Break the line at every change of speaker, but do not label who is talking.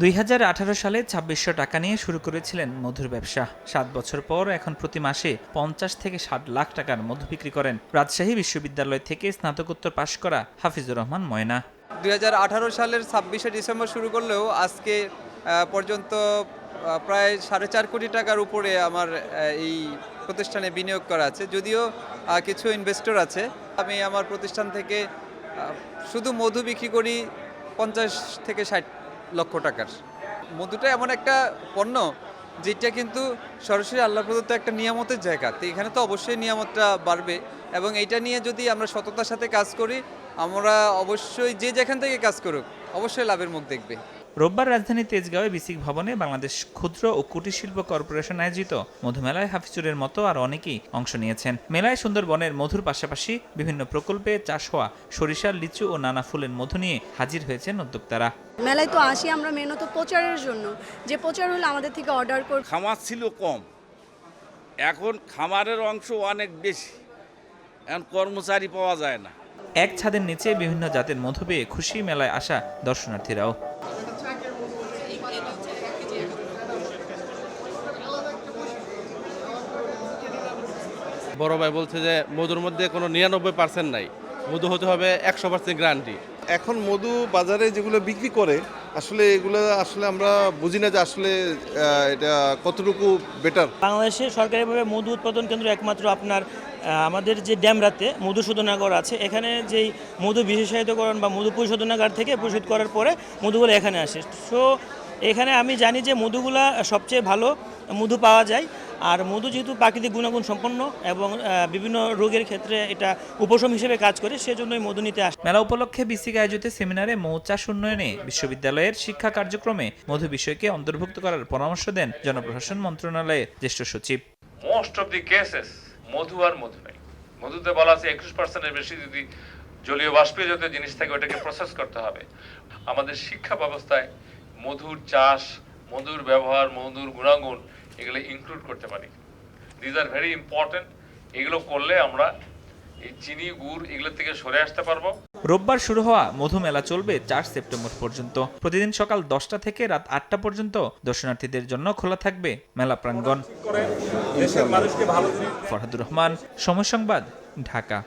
দুই হাজার আঠারো সালে ছাব্বিশশো টাকা নিয়ে শুরু করেছিলেন মধুর ব্যবসা। সাত বছর পর এখন প্রতি মাসে পঞ্চাশ থেকে ষাট লাখ টাকার মধু বিক্রি করেন। রাজশাহী বিশ্ববিদ্যালয় থেকে স্নাতকোত্তর পাশ করা হাফিজুর রহমান ময়না।
দুই হাজার আঠারো সালের ছাব্বিশে ডিসেম্বর শুরু করলেও আজকে পর্যন্ত প্রায় সাড়ে চার কোটি টাকার উপরে আমার এই প্রতিষ্ঠানে বিনিয়োগ করা আছে। যদিও কিছু ইনভেস্টর আছে। আমি আমার প্রতিষ্ঠান থেকে শুধু মধু বিক্রি করি পঞ্চাশ থেকে ষাট লক্ষ টাকার। মধুটা এমন একটা পণ্য যেটা কিন্তু সরাসরি আল্লাহ প্রদত্ত একটা নিয়ামতের জায়গা। তো এখানে তো অবশ্যই নিয়ামতটা বাড়বে এবং এইটা নিয়ে যদি আমরা সততার সাথে কাজ করি, আমরা অবশ্যই যে যেখান থেকে কাজ করুক, অবশ্যই লাভের মুখ দেখবে।
রোববার রাজধানী তেজগাঁওয়ে বিসিক ভবনে বাংলাদেশ ক্ষুদ্র ও কুটির শিল্প কর্পোরেশন আয়োজিত মধুমেলায় হাফিজুরের মতো আর অনেকেই অংশ নিয়েছেন। মেলায় সুন্দরবনের মধুর পাশাপাশি বিভিন্ন প্রকল্পে চাষ হওয়া সরিষা লিচু ও নানা ফুলের মধু নিয়ে হাজির হয়েছেন উদ্যোক্তারা।
মেলায় তো আসি আমরা মেনত প্রচারের জন্য। যে প্রচার হলে আমাদের থেকে অর্ডার কর
খামার ছিল কম। এখন খামারের অংশ অনেক বেশি। এখন কর্মচারী পাওয়া যায় না।
এক ছাদের নিচে বিভিন্ন জাতের মধু পেয়ে খুশি মেলায় আসা দর্শনার্থীরাও।
বড় ভাই বলছে যে মধুর মধ্যে কোনো নিরানব্বই পার্সেন্ট নাই। মধু হতে হবে একশো পার্সেন্ট গ্যারান্টি
এখন মধু বাজারে যেগুলো বিক্রি করে আসলে এগুলো আসলে আমরা বুঝি না যে আসলে এটা কতটুকু বেটার
বাংলাদেশে সরকারিভাবে মধু উৎপাদন কেন্দ্র একমাত্র আপনার আমাদের যে ড্যামরাতে মধুশোধনাগার আছে এখানে যেই মধু বিশেষায়িতকরণ বা মধু পরিশোধনাগার থেকে পরিশোধ করার পরে মধুগুলো এখানে আসে। সো এখানে আমি জানি যে মধুগুলা সবচেয়ে ভালো মধু পাওয়া যায়। আর মধু যেহেতু প্রাকৃতিক গুণাগুণ সম্পন্ন এবং বিভিন্ন রোগের ক্ষেত্রে এটা উপশম হিসেবে কাজ করে সেজন্যই মধু নিতে আসে।
মেলা উপলক্ষে বিসিক আয়োজিত সেমিনারে মৌচাষ উন্নয়নে বিশ্ববিদ্যালয়ের শিক্ষা কার্যক্রমে মধু বিষয়কে অন্তর্ভুক্ত করার পরামর্শ দেন জনপ্রশাসন মন্ত্রণালয়ের জ্যেষ্ঠ সচিব।
মোস্ট অফ দি কেসেস মধু আর মধু নেই। মধুতে বলা আছে একুশ পার্সেন্টের বেশি যদি জলীয় বাষ্পীয় জাতীয় জিনিস থাকে ওটাকে প্রসেস করতে হবে। আমাদের শিক্ষা ব্যবস্থায় মধুর চাষ মধুর ব্যবহার মধুর গুণাগুণ এগুলো ইনক্লুড করতে পারি। দিজ আর ভেরি ইম্পর্টেন্ট এগুলো করলে আমরা এই চিনি গুড় এগুলো থেকে সরে আসতে পারব।
রোববার শুরু হওয়া মধু মেলা চলবে চার সেপ্টেম্বর পর্যন্ত। প্রতিদিন সকাল দশটা থেকে রাত আটটা পর্যন্ত দর্শনার্থীদের জন্য খোলা থাকবে মেলা প্রাঙ্গণ। ফরহাদুর রহমান সময় সংবাদ ঢাকা।